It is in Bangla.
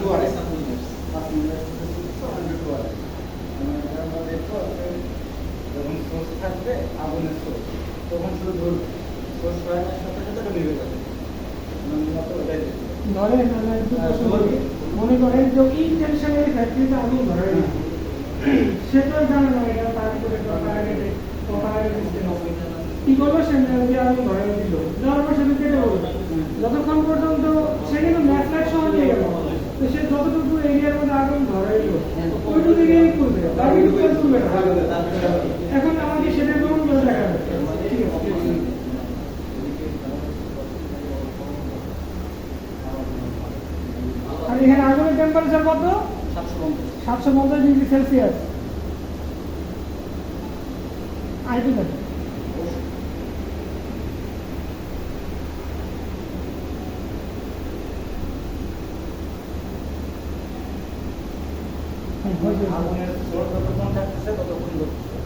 টু আড়াই পাঁচ মিনিট হান্ড্রেড টু আড়াই মানে এটার মধ্যে আছে, যখন সোর্স থাকবে আগুনের সোর্স তখন শুধু ধরবে সোর্স হয় না সাথে সাথে এটা নিভে যাবে মতো ওটাই ধরেন। মনে করেন যে ইনটেনশনের ফ্যাক্টরিতে আগুন ধরে না সে তো জানে না এটা তার করে কি করব সে আগুন ধরে দিল পর সেটা কেটে বলবে যতক্ষণ পর্যন্ত সে কিন্তু ম্যাফলাইট সহ নিয়ে গেল তো সে যতটুকু এরিয়ার মধ্যে আগুন ধরে দিল ওইটুকু এখন সাতশো পঞ্চাশ। ডিগ্রি সেলসিয়াস আইপি আগুনের যতক্ষণ থাকতেছে ততক্ষণ ধরতেছে